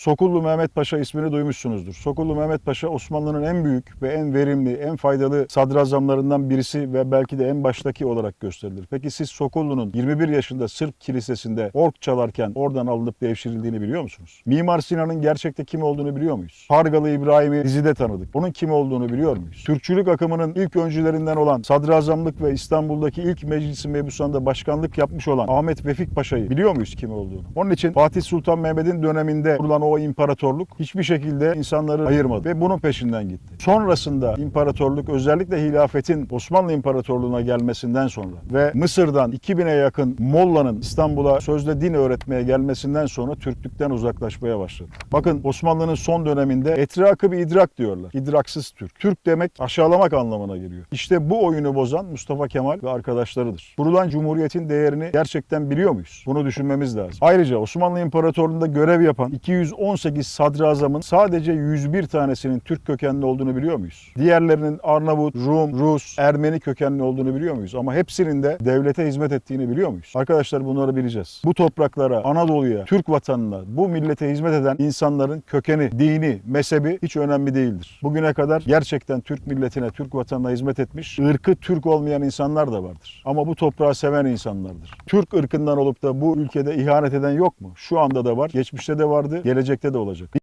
Sokullu Mehmet Paşa ismini duymuşsunuzdur. Sokullu Mehmet Paşa Osmanlı'nın en büyük ve en verimli, en faydalı sadrazamlarından birisi ve belki de en baştaki olarak gösterilir. Peki siz Sokullu'nun 21 yaşında Sırp Kilisesi'nde ork çalarken oradan alınıp devşirildiğini biliyor musunuz? Mimar Sinan'ın gerçekte kim olduğunu biliyor muyuz? Pargalı İbrahim'i dizide tanıdık. Onun kim olduğunu biliyor muyuz? Türkçülük akımının ilk öncülerinden olan sadrazamlık ve İstanbul'daki ilk meclisi mebusanında başkanlık yapmış olan Ahmet Vefik Paşa'yı biliyor muyuz kim olduğunu? Onun için Fatih Sultan Mehmet'in döneminde kurulan o imparatorluk hiçbir şekilde insanları ayırmadı ve bunun peşinden gitti. Sonrasında imparatorluk özellikle hilafetin Osmanlı İmparatorluğu'na gelmesinden sonra ve Mısır'dan 2000'e yakın Molla'nın İstanbul'a sözde din öğretmeye gelmesinden sonra Türklükten uzaklaşmaya başladı. Bakın Osmanlı'nın son döneminde etrakı bir idrak diyorlar. İdraksız Türk. Türk demek aşağılamak anlamına geliyor. İşte bu oyunu bozan Mustafa Kemal ve arkadaşlarıdır. Kurulan Cumhuriyet'in değerini gerçekten biliyor muyuz? Bunu düşünmemiz lazım. Ayrıca Osmanlı İmparatorluğu'nda görev yapan 218 sadrazamın sadece 101 tanesinin Türk kökenli olduğunu biliyor muyuz? Diğerlerinin Arnavut, Rum, Rus, Ermeni kökenli olduğunu biliyor muyuz? Ama hepsinin de devlete hizmet ettiğini biliyor muyuz? Arkadaşlar bunları bileceğiz. Bu topraklara, Anadolu'ya, Türk vatanına, bu millete hizmet eden insanların kökeni, dini, mezhebi hiç önemli değildir. Bugüne kadar gerçekten Türk milletine, Türk vatanına hizmet etmiş, ırkı Türk olmayan insanlar da vardır. Ama bu toprağı seven insanlardır. Türk ırkından olup da bu ülkede ihanet eden yok mu? Şu anda da var, geçmişte de vardı, gelecekte de olacak.